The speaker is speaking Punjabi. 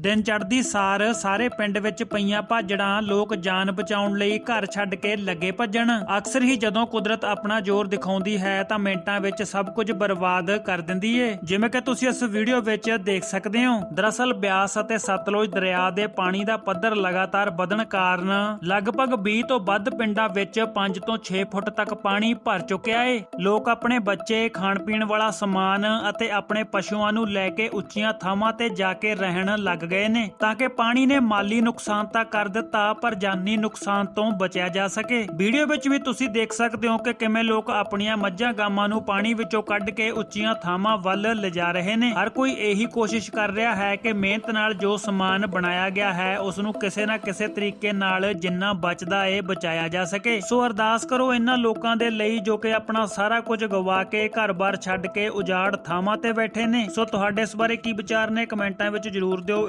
ਦਿਨ ਚੜ੍ਹਦੀ ਸਾਰ ਸਾਰੇ ਪਿੰਡ ਵਿੱਚ ਪਈਆਂ ਭਾਜੜਾਂ ਲੋਕ ਜਾਨ ਬਚਾਉਣ ਲਈ ਘਰ ਛੱਡ ਕੇ ਲੱਗੇ ਭੱਜਣ। ਅਕਸਰ ਹੀ ਜਦੋਂ ਕੁਦਰਤ ਆਪਣਾ ਜ਼ੋਰ ਦਿਖਾਉਂਦੀ ਹੈ ਤਾਂ ਮਿੰਟਾਂ ਵਿੱਚ ਸਭ ਕੁਝ ਬਰਬਾਦ ਕਰ ਦਿੰਦੀ ਏ। ਜਿਵੇਂ ਕਿ ਤੁਸੀਂ ਇਸ ਵੀਡੀਓ ਵਿੱਚ ਦੇਖ ਸਕਦੇ ਹੋ, ਦਰਅਸਲ ਬਿਆਸ ਅਤੇ ਸਤਲੁਜ ਦਰਿਆ ਦੇ ਪਾਣੀ ਦਾ ਪੱਧਰ ਲਗਾਤਾਰ ਵਧਣ ਕਾਰਨ ਲਗਭਗ 20 ਤੋਂ ਵੱਧ ਪਿੰਡਾਂ ਵਿੱਚ 5 ਤੋਂ 6 ਫੁੱਟ ਤੱਕ ਪਾਣੀ ਭਰ ਚੁੱਕਿਆ ਏ। ਲੋਕ ਆਪਣੇ ਬੱਚੇ ਖਾਣ ਪੀਣ ਵਾਲਾ ਸਮਾਨ ਅਤੇ ਆਪਣੇ ਪਸ਼ੂਆਂ ਨੂੰ ਲੈ ਕੇ ਉੱਚੀਆਂ ਥਾਵਾਂ ਤੇ ਜਾ ਕੇ ਰਹਿਣ ਲੱਗ ਗਏ ਨੇ ਤਾਂ ਕਿ ਪਾਣੀ ਨੇ ਮਾਲੀ ਨੁਕਸਾਨ ਤਾਂ ਕਰ ਦਿੱਤਾ, ਪਰ ਜਾਨੀ ਨੁਕਸਾਨ ਤੋਂ ਬਚਿਆ ਜਾ ਸਕੇ। ਵੀਡੀਓ ਵਿੱਚ ਵੀ ਤੁਸੀਂ ਦੇਖ ਸਕਦੇ ਹੋ ਕਿ ਕਿਵੇਂ ਲੋਕ ਆਪਣੀਆਂ ਮੱਝਾਂ ਗਾਵਾਂ ਨੂੰ ਪਾਣੀ ਵਿੱਚੋਂ ਕੱਢ ਕੇ ਉੱਚੀਆਂ ਥਾਵਾਂ ਵੱਲ ਲਿਜਾ ਰਹੇ ਨੇ। ਹਰ ਕੋਈ ਇਹੀ ਕੋਸ਼ਿਸ਼ ਕਰ ਰਿਹਾ ਹੈ ਕਿ ਮਿਹਨਤ ਨਾਲ ਜੋ ਸਮਾਨ ਬਣਾਇਆ ਗਿਆ ਹੈ ਉਸ ਨੂੰ ਕਿਸੇ ਨਾ ਕਿਸੇ ਤਰੀਕੇ ਨਾਲ ਜਿੰਨਾ ਬਚਦਾ ਏ ਬਚਾਇਆ ਜਾ ਸਕੇ। ਸੋ ਅਰਦਾਸ ਕਰੋ ਇਹਨਾਂ ਲੋਕਾਂ ਦੇ ਲਈ ਜੋ ਕਿ ਆਪਣਾ ਸਾਰਾ ਕੁਝ ਗਵਾ ਕੇ ਘਰ-ਬਾਰ ਛੱਡ ਕੇ ਉਜਾੜ ਥਾਵਾਂ ਤੇ ਬੈਠੇ ਨੇ। ਸੋ ਤੁਹਾਡੇ ਇਸ ਬਾਰੇ ਕੀ ਵਿਚਾਰ ਨੇ, ਕਮੈਂਟਾਂ ਵਿੱਚ ਜਰੂਰ ਦਿਓ।